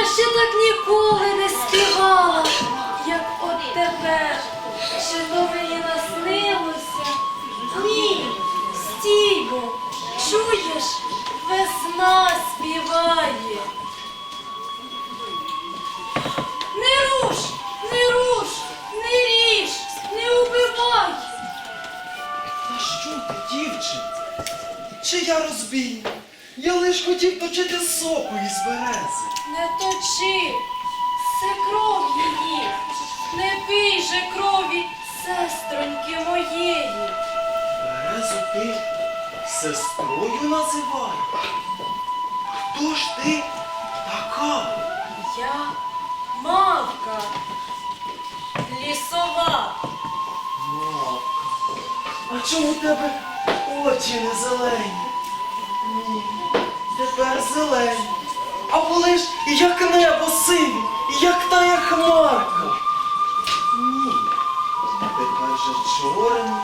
весна ще так ніколи не співала, як от тепер. Чи то мені наснилося? Ні, стій бо, чуєш, весна співає. Не руш, не руш, не ріж, не убивай. Та що ти, дівчинце? Чи я розбійник? Я лиш хотів точити соку із берези. Не точи, це кров її, не пий же крові сестроньки моєї. Березу ти сестрою називаєш? Хто ж ти така? Я мавка, лісова. Мавка. А чому в тебе очі не зелені? Ні, тепер зелені. А були ж як небо сиві, як тая хмарка. Ні, тепер же чорні,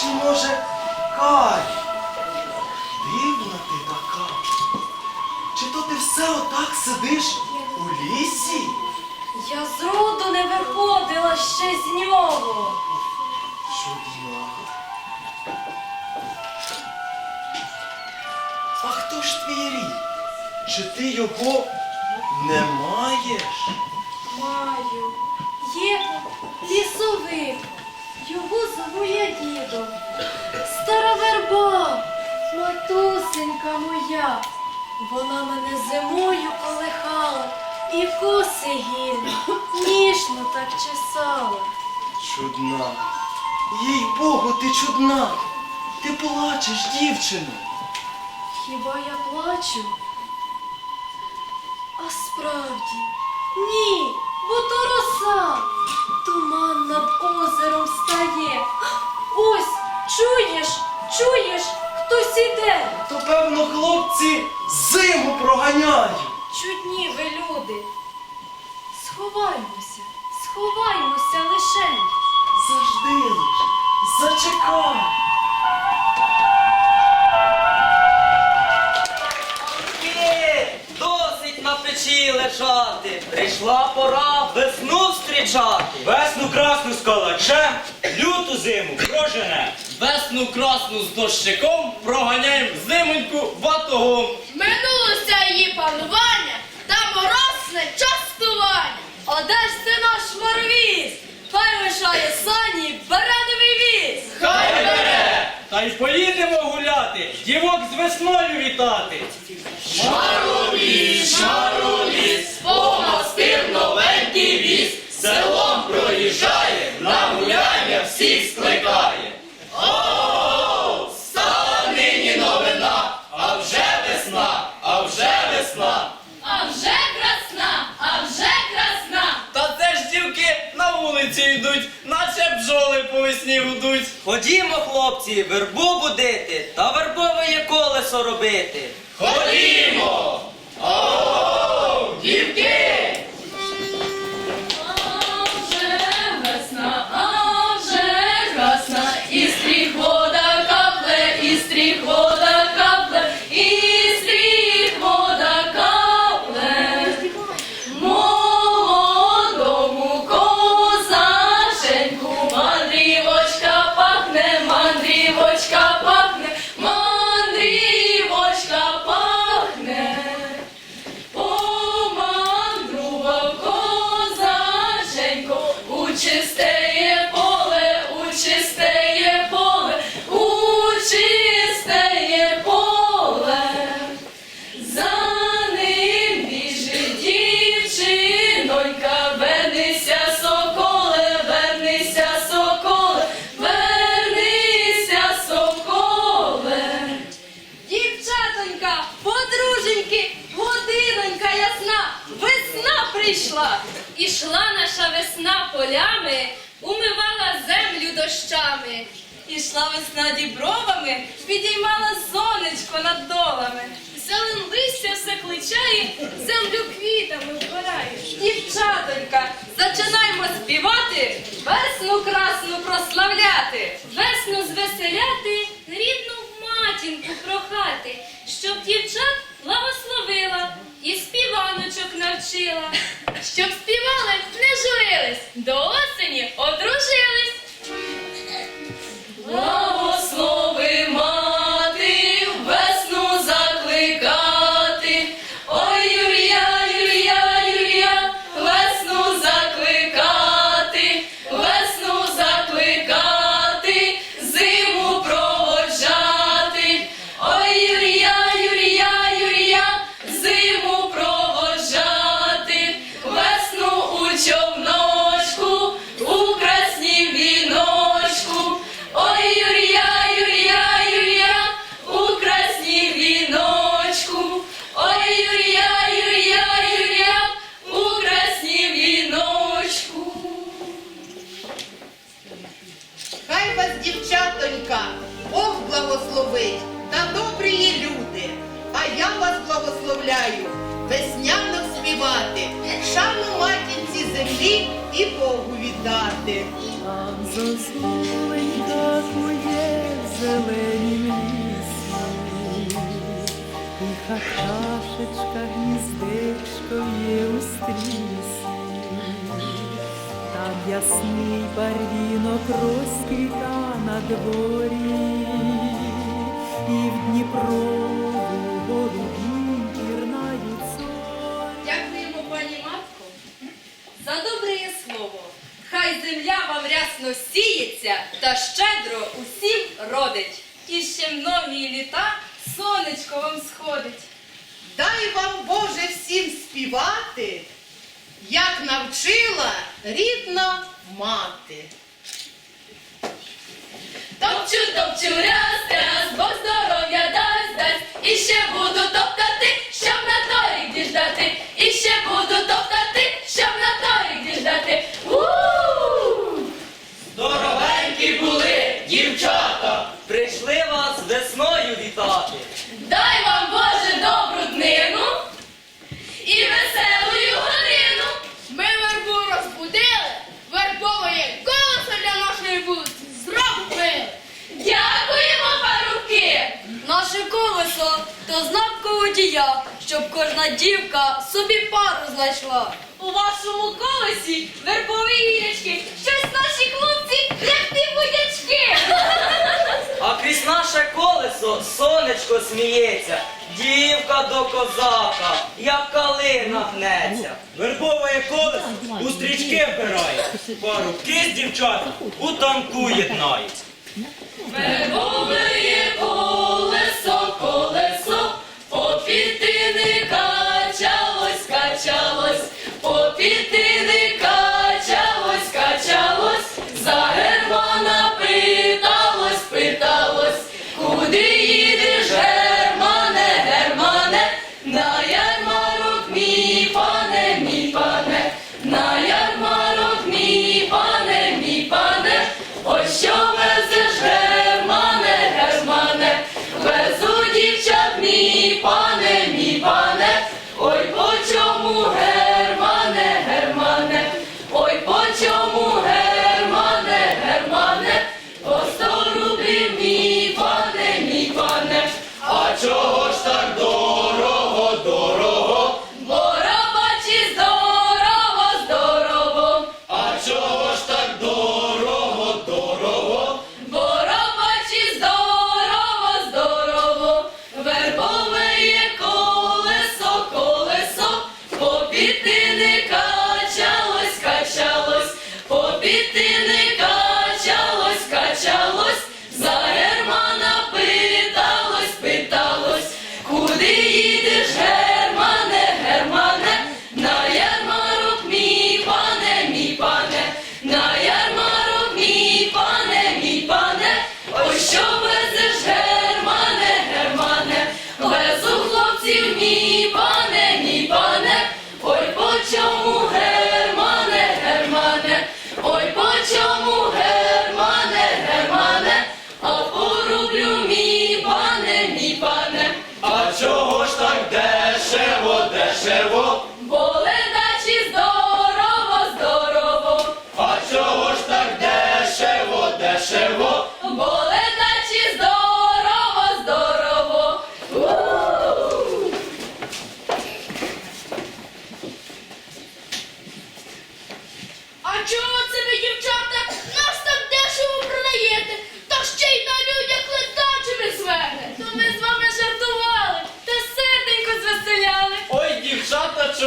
чи може карі. Дивна ти така. Чи то ти все отак сидиш у лісі? Я зроду не виходила ще з нього. Чудна. А хто ж твій рід? Чи ти його не маєш? Маю, є лісовик, його зову я дідом. Стара верба, матусенька моя, вона мене зимою колихала і коси гільні, ніжно так чесала. Чудна. Їй Богу, ти чудна. Ти плачеш, дівчино. Хіба я плачу? А справді, ні, бо то роса. Туман над озером стає. Ось, чуєш, чуєш, хтось іде. То певно хлопці зиму проганяють. Чудні ви люди. Сховаймося, сховаймося лишень. Завжди лиш. Зачекай. Печі лежати. Прийшла пора весну зустрічати. Весну красну з калачем, люту зиму прожене. Весну красну з дощиком проганяємо зимоньку батогом. Минулося її панування та морозне частування. Одесь це наш моровіз, хай лишає сані барановий віз. Хай бере! Та й поїдемо гуляти, дівок з весною вітати. Шаруліс, шаруліс, помастив новенький віз, селом проїжджає, на гуляння всіх Ходімо, хлопці, вербу будити та вербове колесо робити. Ходімо! Весна. Ішла наша весна полями, умивала землю дощами. Ішла весна дібровами, підіймала сонечко над долами. Зелен листя все величає, землю квітами вбираєш. Дівчатонька, зачинаймо співати, весну красну прославляти. Весну Тиха чашечка, гніздечко є у стрісі, там ясний барвінок розквіта на дворі, і в Дніпрову голубі пірнають. Дякуємо, пані матко, за добре слово. Хай земля вам рясно сіється та щедро усім родить. І ще многі літа сонечко вам сходить. Дай вам, Боже, всім співати, як навчила рідна мати. Топчу, топчу, раз, раз, Бог здоров'я дасть, дасть. І ще буду топтати, щоб на торік діждати. І ще буду топтати, щоб на торік діждати. У-у-у! Здоровенькі були, дівчата, прийшли вас весною вітати. Дай вам, Боже, добру днину і веселую годину. Ми вербу розбудили, вербової колесо для нашої вулиці зробили. Дякуємо, парубки! Наше колесо то знак водія, щоб кожна дівка собі пару знайшла. У вашому колесі вербові гілячки, щось наші хлопці, як ті будячки. А крізь наше колесо сонечко сміється, дівка до козака, як калина гнеться. Вербове колесо у стрічки вбирає. Парубки з дівчат у танку єднають. Попіти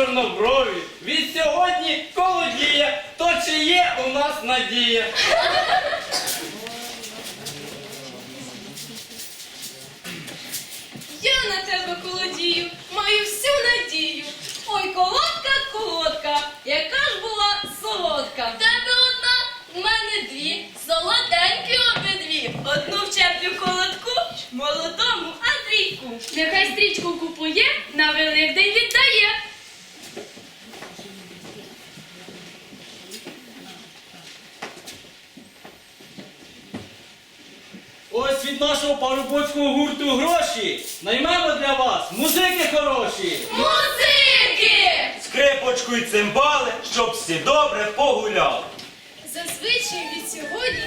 чорноброві. Від сьогодні колодія, то чи є у нас надія? Я на тебе колодію, маю всю надію. Ой, колодка, колодка, яка ж була солодка. В тебе одна, в мене дві, солоденькі обидві. Одну вчеплю колодку молодому Андрійку. Нехай стрічку купує, на Великдень віддає. Ось від нашого парубоцького гурту гроші. Наймемо для вас музики хороші. Музики! Скрипочку і цимбали, щоб всі добре погуляли. Зазвичай від сьогодні